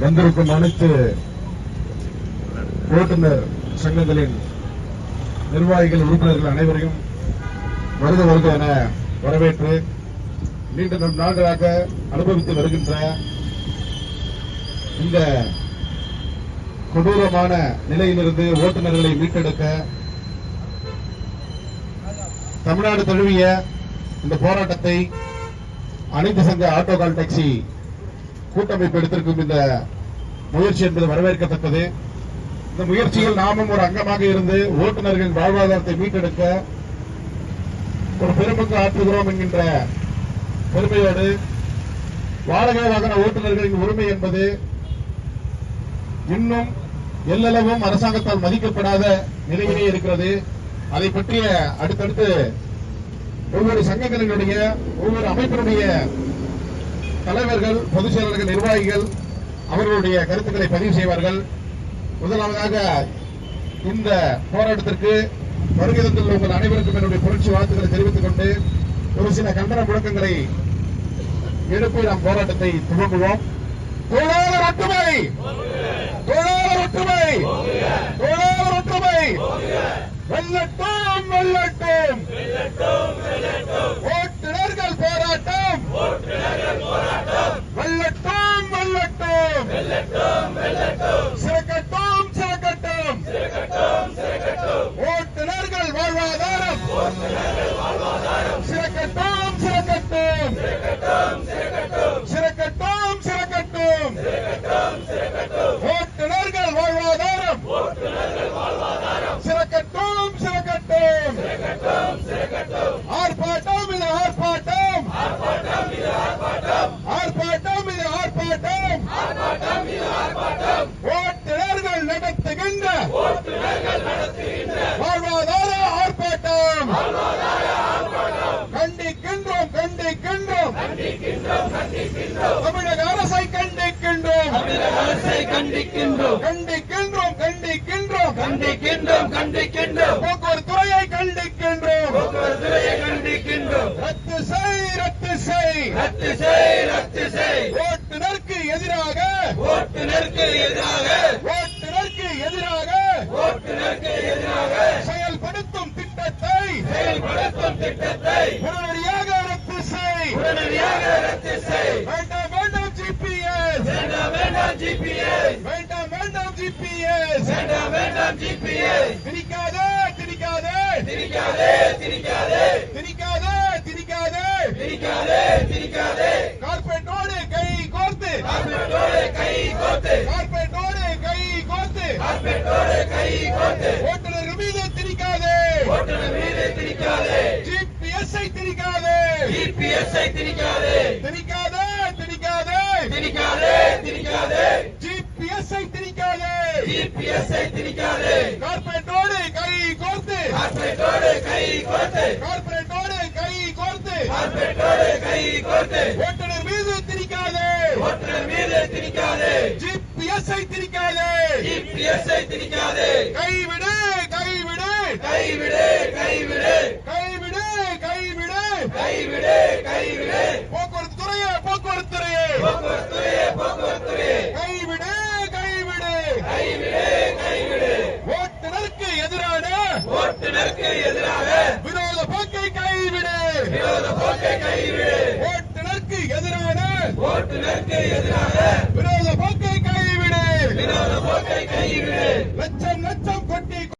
வந்திருக்கும் அனைத்து ஓட்டுநர் சங்கங்களின் நிர்வாகிகள் உறுப்பினர்கள் அனைவரையும் வருக வருக என வரவேற்று நீண்ட நம் நாடுகளாக அனுபவித்து வருகின்ற இந்த கொடூரமான நிலையிலிருந்து ஓட்டுநர்களை மீட்டெடுக்க தமிழ்நாடு தழுவிய இந்த போராட்டத்தை அனைத்து சங்க ஆட்டோ கால் டாக்ஸி கூட்டமைப்பு எடுத்திருக்கும் இந்த முயற்சி என்பது வரவேற்கத்தக்கது. இந்த முயற்சியில் நாமும் ஒரு அங்கமாக இருந்து ஓட்டுநர்களின் வாழ்வாதாரத்தை மீட்டெடுக்க ஒரு பெருமக்கு ஆற்றுகிறோம் என்கின்ற பெருமையோடு வாடகை வாகன ஓட்டுநர்களின் உரிமை என்பது இன்னும் எல்லளவும் அரசாங்கத்தால் மதிக்கப்படாத நிலையிலே இருக்கிறது. அதை பற்றிய அடுத்தடுத்து ஒவ்வொரு சங்கங்களினுடைய ஒவ்வொரு அமைப்பினுடைய தலைவர்கள் பொதுச் செயலர்கள் நிர்வாகிகள் அவர்களுடைய கருத்துக்களை பதிவு செய்வார்கள். முதலாவதாக இந்த போராட்டத்திற்கு வருகை தந்துள்ள உங்கள் அனைவருக்கும் என்னுடைய புரட்சி வாழ்த்துக்களை தெரிவித்துக் கொண்டு ஒரு சில கண்டன முழக்கங்களை எழுப்பி நாம் போராட்டத்தை துவங்குவோம். தொழிலாளர் ஒற்றுமை! தொழிலாளர் ஒற்றுமை! தொழிலாளர் ஒற்றுமை! வெல்லட்டும் வெல்லட்டும் ஓட்டுநர்கள் போராட்டம் வெல்லட்டும் வெல்லட்டும் சிறக்கட்டும் சிறக்கட்டும் ஓட்டுநர்கள் வாழ்வாதாரம் சிறக்கட்டும் சிறக்கட்டும் சிறக்கட்டும் சிறக்கட்டும் ஓட்டுநர்கள் வாழ்வாதாரம் சிறக்கட்டும் சிறக்கட்டும் ஆர்ப்பாட்டம் இது ஆர்ப்பாட்டம் ஆர்ப்பாட்டம் இது ஆர்ப்பாட்டம் ஓட்டுநர்கள் நடத்துகின்ற வாழ்வாதார ஆர்ப்பாட்டம். கண்டிக்கின்றோம் கண்டிக்கின்றோம். தமிழக அரசை கண்டிக்கின்றோம். கண்டிக்கின்றோம். கண்டிக்கின்றோம் கண்டிக்கின்றோம். கண்டிக்கின்றோம் கண்டிக்கின்றோம். போக்குவரத்து துறையை கண்டிக்கின்றோம். துறையை கண்டிக்கின்றோம். ரத்து செய் ரத்து செய். ரத்து செய் ரத்து செய். ஓட்டுநருக்கு எதிராக ஓட்டுநருக்கு எதிராக ஓட்டுநருக்கு எதிராக ஓட்டுநருக்கு எதிராக செயல்படுத்தும் திட்டத்தை செயல்படுத்தும் திட்டத்தை உடனடியாக ரத்து செய் உடனடியாக ரத்து செய் வேண்டாம் வேண்டாம் ஜிபிஎஸ் வேண்டாம் வேண்டாம் ஜிபிஎஸ் வேண்டாம் வேண்டாம் ஜிபிஎஸ் வேண்டாம் வேண்டாம் ஜிபிஎஸ் திணிக்காதே. திணிக்காதே திரிக்காதே திரிக்காதே திணிக்காதே திணிக்காதே. திரிக்காதே திரிக்காதே கார்பரேட்டோடு கை கோர்த்து கார்பெட்டோடு கை கோத்து கார்பரேட்டோடு கை கோர்த்து கார்பெட்டோடு கை கோத்து ஓட்டுநர் மீது திணிக்காதே. ஓட்டுநர் மீது திரிக்காதே ஜிபிஎஸ்ஐ திணிக்காதே ஜிபிஎஸ்ஐ திரிக்காதே திணிக்காதே திணிக்காதே. ஜிபிஎஸ்ஐ திணிக்காதே. ஜிபிஎஸ்ஐ திரிக்காதே கார்பரேட்டோடு கை கோர்த்து. கார்பெட்டோடு கை கோத்து கார்பரேட்டோடு கை கோர்த்து. கார்பெட்டோடு கை கோத்து ஓட்டுநர் மீது திணிக்காதே. ஓட்டுநர் மீது திரிக்காதே ஜிபிஎஸ்ஐ திணிக்காதே. ஜிபிஎஸ்ஐ திரிக்காதே கைவிடு கைவிடு கைவிடு கைவிடு கைவிடு கைவிடு கைவிடு கைவிடு போக்குவரத்து துறையே போக்குவரத்து துறையே போக்குவரத்துறையே போக்குவரத்துறையே கைவிடு கைவிடு கைவிடு கைவிடு ஓட்டுநருக்கு எதிரான ஓட்டுநருக்கு எதிராக விரோத போக்கை கைவிடு. விரோத போக்கை கைவிடு. ஓட்டுநருக்கு எதிரான ஓட்டுநருக்கு எதிராக விரோத போக்கை கைவிடு. விரோத போக்கை கைவிடு. லட்சம்